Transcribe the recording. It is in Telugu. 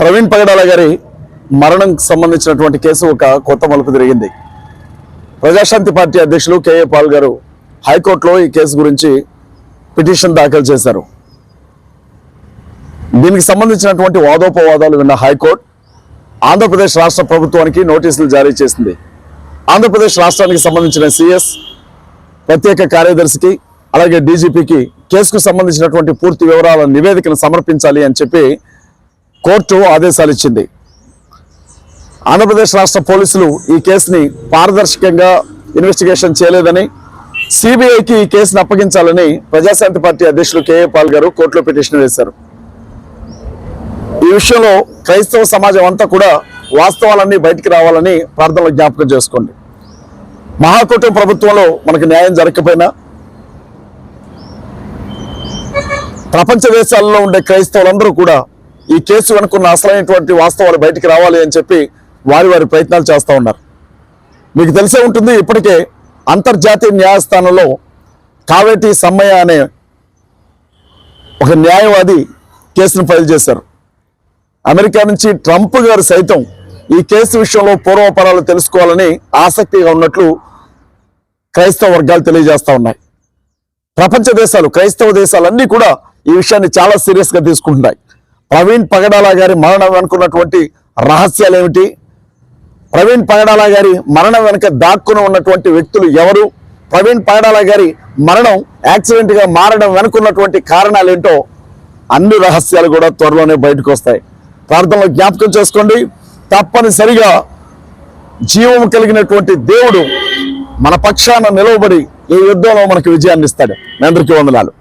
ప్రవీణ్ పగడాల గారి మరణం సంబంధించినటువంటి కేసు ఒక కొత్త మలుపు తిరిగింది. ప్రజాశాంతి పార్టీ అధ్యక్షులు కేఏ పాల్ గారు హైకోర్టులో ఈ కేసు గురించి పిటిషన్ దాఖలు చేశారు. దీనికి సంబంధించినటువంటి వాదోపవాదాలు విన్న హైకోర్టు ఆంధ్రప్రదేశ్ రాష్ట్ర ప్రభుత్వానికి నోటీసులు జారీ చేసింది. ఆంధ్రప్రదేశ్ రాష్ట్రానికి సంబంధించిన సిఎస్ ప్రత్యేక కార్యదర్శికి అలాగే డీజీపీకి కేసుకు సంబంధించినటువంటి పూర్తి వివరాల నివేదికను సమర్పించాలి అని చెప్పి కోర్టు ఆదేశాలు ఇచ్చింది ఆంధ్రప్రదేశ్ రాష్ట్ర పోలీసులు ఈ కేసుని పారదర్శకంగా ఇన్వెస్టిగేషన్ చేయలేదని సిబిఐకి ఈ కేసును అప్పగించాలని ప్రజాశాంతి పార్టీ అధ్యక్షులు కేఏ పాల్ గారు కోర్టులో పిటిషన్ వేశారు. ఈ విషయంలో క్రైస్తవ సమాజం అంతా కూడా వాస్తవాలన్నీ బయటికి రావాలని ప్రార్థనలో జ్ఞాపకం చేసుకోండి. మహాకూటమి ప్రభుత్వంలో మనకు న్యాయం జరగకపోయినా ప్రపంచ దేశాల్లో ఉండే క్రైస్తవులందరూ కూడా ఈ కేసు వెనుకున్న అసలైనటువంటి వాస్తవాలు బయటికి రావాలి అని చెప్పి వారి వారి ప్రయత్నాలు చేస్తూ ఉన్నారు. మీకు తెలిసే ఉంటుంది ఇప్పటికే అంతర్జాతీయ న్యాయస్థానంలో కావేటి సమ్మయ్య అనే ఒక న్యాయవాది కేసును ఫైల్ చేశారు. అమెరికా నుంచి ట్రంప్ గారు సైతం ఈ కేసు విషయంలో పూర్వపరాలు తెలుసుకోవాలని ఆసక్తిగా ఉన్నట్లు క్రైస్తవ వర్గాలు తెలియజేస్తూ ఉన్నాయి. ప్రపంచ దేశాలు క్రైస్తవ దేశాలన్నీ కూడా ఈ విషయాన్ని చాలా సీరియస్గా తీసుకుంటున్నాయి. ప్రవీణ్ పగడాల గారి మరణం వెనుకున్నటువంటి రహస్యాలు ఏమిటి ప్రవీణ్ పగడాల గారి మరణం వెనుక దాక్కుని ఉన్నటువంటి వ్యక్తులు ఎవరు? ప్రవీణ్ పగడాల గారి మరణం యాక్సిడెంట్గా మారడం వెనుకున్నటువంటి కారణాలు ఏంటో అన్ని రహస్యాలు కూడా త్వరలోనే బయటకు వస్తాయి. ప్రార్థనలో జ్ఞాపకం చేసుకోండి. తప్పనిసరిగా జీవం కలిగినటువంటి దేవుడు మన పక్షాన నిలవబడి ఈ యుద్ధంలో మనకు విజయాన్ని ఇస్తాడు. మీ అందరికీ వందనాలు.